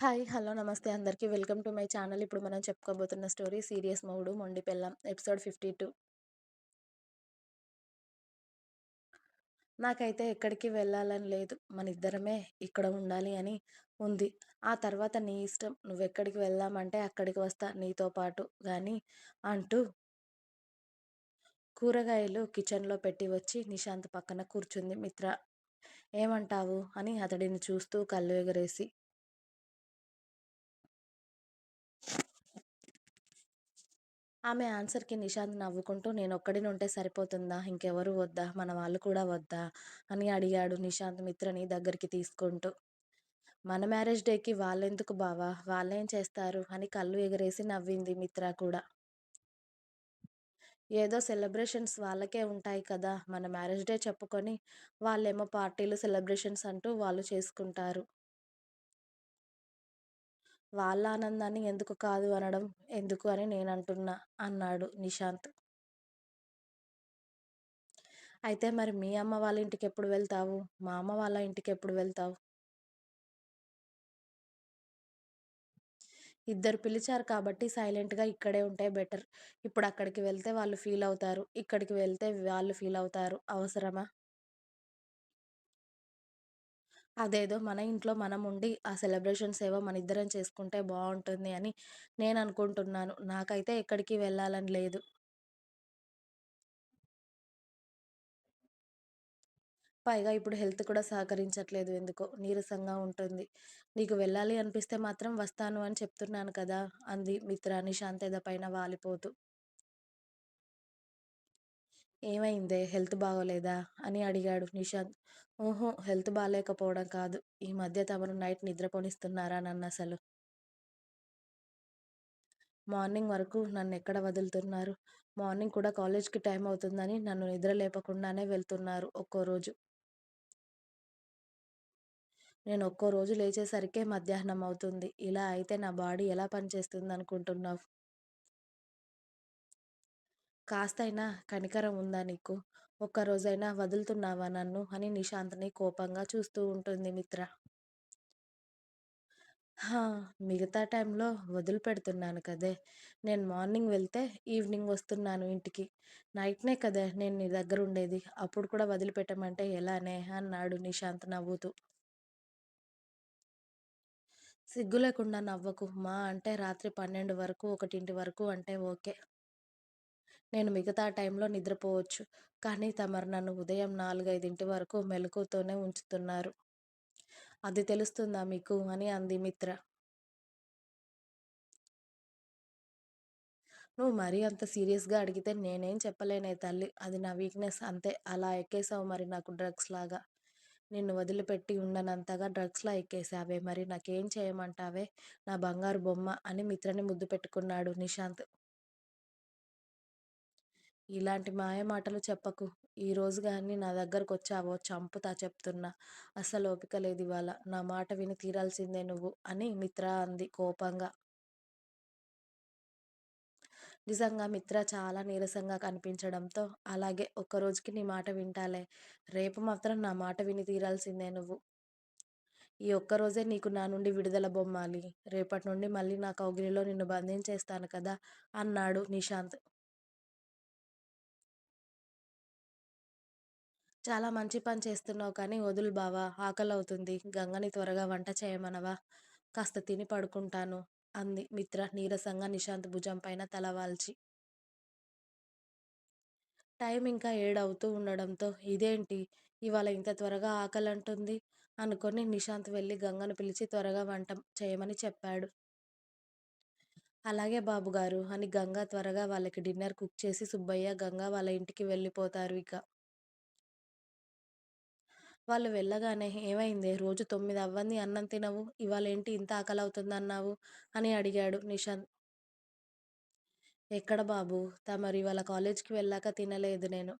Hi. Hello. నమస్తే అందరికీ welcome to my channel. ఇప్పుడు మనం చెప్పుకోబోతున్న స్టోరీ 'సీరియస్ మొగుడు మొండి పెళ్ళం ఎపిసోడ్ 52. నాకైతే ఎక్కడికి వెళ్ళాలని లేదు. మన ఇద్దరమే ఇక్కడ ఉండాలి అని ఉంది. ఆ తర్వాత నీ ఇష్టం. నువ్వెక్కడికి వెళ్దామంటే అక్కడికి వస్తా నీతో పాటు కానీ అంటూ కూరగాయలు కిచెన్లో పెట్టి వచ్చి నిశాంత్ పక్కన కూర్చుంది మిత్ర. ఏమంటావు? అని అతడిని చూస్తూ కళ్ళు ఎగరేసి. ఆమె ఆన్సర్కి నిషాంత్ నవ్వుకుంటూ నిశాంత్ నవ్వుకుంటూ ఉంటే సరిపోతుందా? ఇంకెవరు వద్దా? మన వాళ్ళు కూడా వద్దా? అని అడిగాడు నిశాంత్ మిత్రని దగ్గరికి తీసుకుంటూ. మన మ్యారేజ్ డేకి వాళ్ళెందుకు బావా? వాళ్ళేం చేస్తారు? అని కళ్ళు ఎగరేసి నవ్వింది మిత్ర కూడా. ఏదో సెలబ్రేషన్స్ వాళ్ళకే ఉంటాయి కదా! మన మ్యారేజ్ డే చెప్పుకొని వాళ్ళేమో పార్టీలు, సెలబ్రేషన్స్ అంటూ వాళ్ళు చేసుకుంటారు. వాళ్ళ ఆనందాన్ని ఎందుకు కాదు అనడం ఎందుకు అని నేను అంటున్నా అన్నాడు నిశాంత్. అయితే మరి మీ అమ్మ వాళ్ళ ఇంటికెప్పుడు వెళ్తావు? మా అమ్మ వాళ్ళ ఇంటికి ఎప్పుడు వెళ్తావు ఇద్దరు పిలిచారు కాబట్టి సైలెంట్గా ఇక్కడే ఉంటే బెటర్. ఇప్పుడు అక్కడికి వెళ్తే వాళ్ళు ఫీల్ అవుతారు. ఇక్కడికి వెళ్తే వాళ్ళు ఫీల్ అవుతారు. అవసరమా? అదేదో మన ఇంట్లో మనం ఉండి ఆ సెలబ్రేషన్స్ ఏవో మనిద్దరం చేసుకుంటే బాగుంటుంది అని నేను అనుకుంటున్నాను నాకైతే ఎక్కడికి వెళ్ళాలని లేదు. పైగా ఇప్పుడు హెల్త్ కూడా సహకరించట్లేదు ఎందుకో నీరసంగా ఉంటుంది. నీకు వెళ్ళాలి అనిపిస్తే మాత్రం వస్తాను అని చెప్తున్నాను కదా! అంది మిత్ర నిశాంత్ పైన వాలిపోతూ. ఏమైందే? హెల్త్ బాగోలేదా? అని అడిగాడు నిషాంత్ ఊహూ హెల్త్ బాగాలేకపోవడం కాదు. ఈ మధ్య తమరు నైట్ నిద్రపోనిస్తున్నారా అసలు మార్నింగ్ వరకు నన్ను ఎక్కడ వదులుతున్నారు? మార్నింగ్ కూడా కాలేజ్కి టైం అవుతుందని నన్ను నిద్ర లేపకుండానే వెళ్తున్నారు ఒక్కో రోజు నేను ఒక్కో రోజు లేచేసరికే మధ్యాహ్నం అవుతుంది. ఇలా అయితే నా బాడీ ఎలా పనిచేస్తుంది అనుకుంటున్నావు కాస్తైనా కనికరం ఉందా నీకు? ఒక్కరోజైనా వదులుతున్నావా నన్ను? అని నిశాంత్ని కోపంగా చూస్తూ ఉంటుంది మిత్ర. హా! మిగతా టైంలో వదిలిపెడుతున్నాను కదే! నేను మార్నింగ్ వెళ్తే ఈవినింగ్ వస్తున్నాను ఇంటికి. నైట్నే కదే నేను నీ దగ్గర ఉండేది అప్పుడు కూడా వదిలిపెట్టమంటే ఎలానే? అన్నాడు నిశాంత్ నవ్వుతూ. సిగ్గు లేకుండా నవ్వకు. మా అంటే రాత్రి పన్నెండు వరకు ఒకటింటి వరకు అంటే ఓకే. నేను మిగతా టైంలో నిద్రపోవచ్చు. కానీ తమరు నన్ను ఉదయం నాలుగైదింటి వరకు మెలకువతోనే ఉంచుతున్నారు. అది తెలుస్తుందా మీకు? అని అంది మిత్ర. నువ్వు మరీ అంత సీరియస్గా అడిగితే నేనేం చెప్పలేనే తల్లి అది నా వీక్నెస్ అంతే అలా ఎక్కేసావు మరి నాకు డ్రగ్స్ లాగా. నిన్ను వదిలిపెట్టి ఉండనంతగా డ్రగ్స్లా ఎక్కేసావే ఎక్కేశావే మరి నాకేం చేయమంటావే నా బంగారు బొమ్మ అని మిత్రని ముద్దు పెట్టుకున్నాడు నిశాంత్. ఇలాంటి మాయ మాటలు చెప్పకు. ఈ కానీ నా దగ్గరకొచ్చావో చంపుతా చెప్తున్నా. అస్సలు ఓపిక లేదు ఇవాళ నా మాట విని తీరాల్సిందే నువ్వు అని మిత్ర అంది కోపంగా. నిజంగా మిత్ర చాలా నీరసంగా కనిపించడంతో అలాగే ఒక్కరోజుకి నీ మాట వింటాలే. రేపు మాత్రం నా మాట విని తీరాల్సిందే నువ్వు. ఈ ఒక్కరోజే నీకు నా నుండి విడుదల బొమ్మాలి. రేపటి నుండి మళ్ళీ నా కౌగిలిలో నిన్ను బంధించేస్తాను కదా! అన్నాడు నిశాంత్. చాలా మంచి పని చేస్తున్నావు కానీ వదులు బావా! ఆకలవుతుంది. గంగని త్వరగా వంట చేయమనవా? కాస్త తిని పడుకుంటాను అంది మిత్ర నీరసంగా నిశాంత్ భుజంపైన తలవాల్చి. టైం ఇంకా ఏడవుతూ ఉండడంతో ఇదేంటి ఇవాళ ఇంత త్వరగా ఆకలంటుంది? అనుకొని నిశాంత్ వెళ్ళి గంగను పిలిచి త్వరగా వంట చేయమని చెప్పాడు. అలాగే బాబుగారు అని గంగ త్వరగా వాళ్ళకి డిన్నర్ కుక్ చేసి సుబ్బయ్య, గంగ వాళ్ళ ఇంటికి వెళ్ళిపోతారు ఇక. వాళ్ళు వెళ్ళగానే ఏమైందే రోజు తొమ్మిది అవ్వంది అన్నం తినవు. ఇవాళేంటి ఇంత ఆకలి అవుతుందన్నావు అని అడిగాడు నిశాంత్. ఎక్కడ బాబూ! ఇవాళ కాలేజ్కి వెళ్ళాక తినలేదు నేను.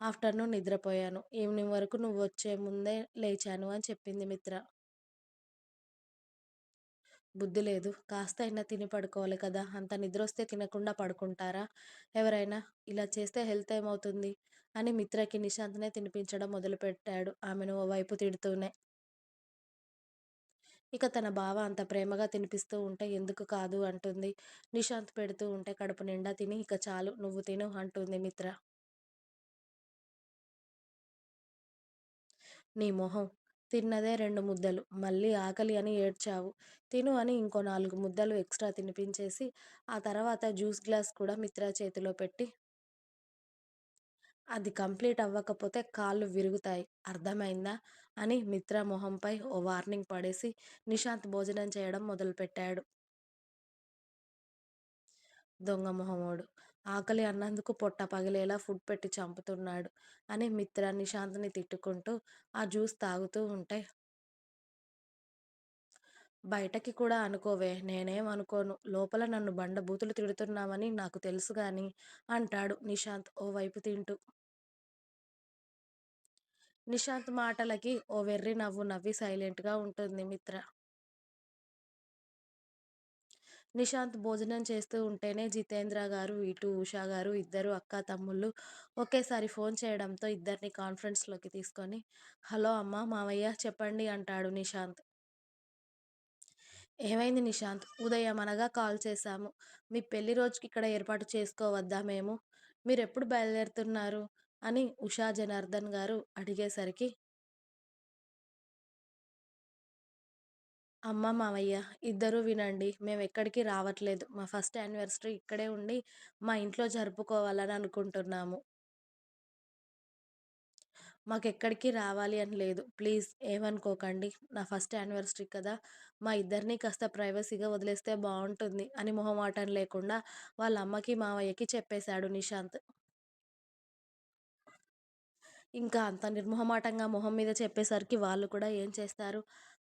ఆఫ్టర్నూన్ నిద్రపోయాను. ఈవినింగ్ వరకు నువ్వు వచ్చే ముందే లేచాను అని చెప్పింది మిత్ర. బుద్ధి లేదు కాస్త అయినా తిని పడుకోవాలి కదా! అంత నిద్ర వస్తే తినకుండా పడుకుంటారా ఎవరైనా? ఇలా చేస్తే హెల్త్ ఏమవుతుంది? అని మిత్రకి నిశాంత్నే తినిపించడం మొదలుపెట్టాడు ఆమెను ఓ వైపు తిడుతూనే. ఇక తన బావ అంత ప్రేమగా తినిపిస్తూ ఉంటే ఎందుకు కాదు అంటుంది. నిశాంత్ పెడుతూ ఉంటే కడుపు నిండా తిని ఇక చాలు నువ్వు తిను అంటుంది మిత్ర. నీ మొహం. తిన్నదే రెండు ముద్దలు. మళ్ళీ ఆకలి అని ఏడ్చావు. తిను అని ఇంకో నాలుగు ముద్దలు ఎక్స్ట్రా తినిపించేసి ఆ తర్వాత జ్యూస్ గ్లాస్ కూడా మిత్ర చేతిలో పెట్టి అది కంప్లీట్ అవ్వకపోతే కాళ్ళు విరుగుతాయి. అర్థమైందా? అని మిత్ర మొహంపై ఓ వార్నింగ్ పడేసి నిశాంత్ భోజనం చేయడం మొదలుపెట్టాడు. దొంగ మొహమోడు. ఆకలి అన్నందుకు పొట్ట పగిలేలా ఫుడ్ పెట్టి చంపుతున్నాడు అని మిత్ర నిశాంత్ని తిట్టుకుంటూ ఆ జ్యూస్ తాగుతూ ఉంటే బయటకి కూడా అనుకోవే నేనేం అనుకోను. లోపల నన్ను బండ బూతులు తిడుతున్నామని నాకు తెలుసు గాని అంటాడు నిశాంత్ ఓ వైపు తింటూ. నిశాంత్ మాటలకి ఓ వెర్రి నవ్వు నవ్వి సైలెంట్గా ఉంటుంది మిత్ర. నిశాంత్ భోజనం చేస్తూ ఉంటేనే జితేంద్ర గారు, ఇటు ఉషా గారు ఇద్దరు అక్కా తమ్ముళ్ళు ఒకేసారి ఫోన్ చేయడంతో ఇద్దరిని కాన్ఫరెన్స్లోకి తీసుకొని హలో అమ్మా, మావయ్య చెప్పండి అంటాడు నిశాంత్. ఏమైంది నిశాంత్? అనగా కాల్ చేశాము. మీ పెళ్ళి రోజుకి ఇక్కడ ఏర్పాటు చేసుకోవద్దా మేము? మీరెప్పుడు బయలుదేరుతున్నారు? అని ఉషా జనార్దన్ గారు అడిగేసరికి అమ్మ మావయ్య ఇద్దరూ వినండి. మేమెక్కడికి రావట్లేదు. మా ఫస్ట్ యానివర్సరీ ఇక్కడే ఉండి మా ఇంట్లో జరుపుకోవాలని అనుకుంటున్నాము. మాకెక్కడికి రావాలి అని లేదు. ప్లీజ్ ఏమనుకోకండి. నా ఫస్ట్ యానివర్సరీ కదా! మా ఇద్దరిని కాస్త ప్రైవసీగా వదిలేస్తే బావుంటుంది అని మొహమాటం లేకుండా వాళ్ళ అమ్మకి మావయ్యకి చెప్పేశాడు నిశాంత్. ఇంకా అంత నిర్మొహమాటంగా మొహం మీద చెప్పేసరికి వాళ్ళు కూడా ఏం చేస్తారు?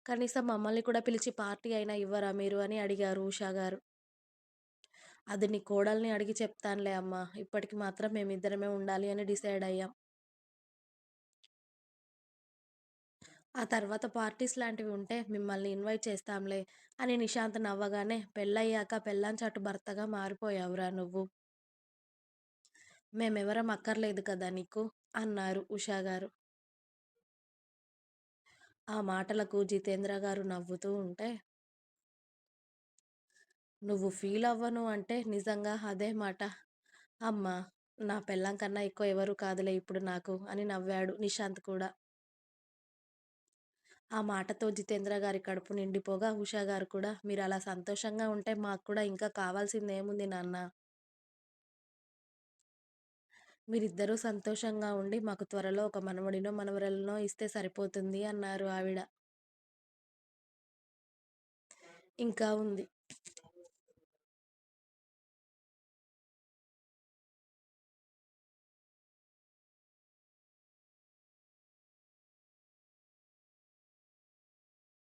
కనీసం మమ్మల్ని కూడా పిలిచి పార్టీ అయినా ఇవ్వరా మీరు? అని అడిగారు ఉషా గారు అది నీ కోడల్ని అడిగి చెప్తానులే అమ్మా. ఇప్పటికి మాత్రం మేమిద్దరమే ఉండాలి అని డిసైడ్ అయ్యాం. ఆ తర్వాత పార్టీస్ లాంటివి ఉంటే మిమ్మల్ని ఇన్వైట్ చేస్తాంలే అని నిశాంత్ నవ్వగానే పెళ్ళయ్యాక పెళ్ళాంచాటు భర్తగా మారిపోయావురా నువ్వు. మేమెవరం అక్కర్లేదు కదా నీకు? అన్నారు ఉషా గారు ఆ మాటలకు జితేంద్రగారు నవ్వుతూ ఉంటే నువ్వు ఫీల్ అవ్వను అంటే నిజంగా అదే మాట. అమ్మా! నా పెళ్ళాం కన్నా ఎక్కువ ఎవరూ కాదులే ఇప్పుడు నాకు అని నవ్వాడు నిశాంత్ కూడా. ఆ మాటతో జితేంద్రగారి కడుపు నిండిపోగా ఉషాగారు కూడా మీరలా సంతోషంగా ఉంటే మాకు కూడా ఇంకా కావాల్సిందేముంది నాన్నా! మీరిద్దరూ సంతోషంగా ఉండి మాకు త్వరలో ఒక మనవడినో, మనవరలనో ఇస్తే సరిపోతుంది అన్నారు ఆవిడ. ఇంకా ఉంది.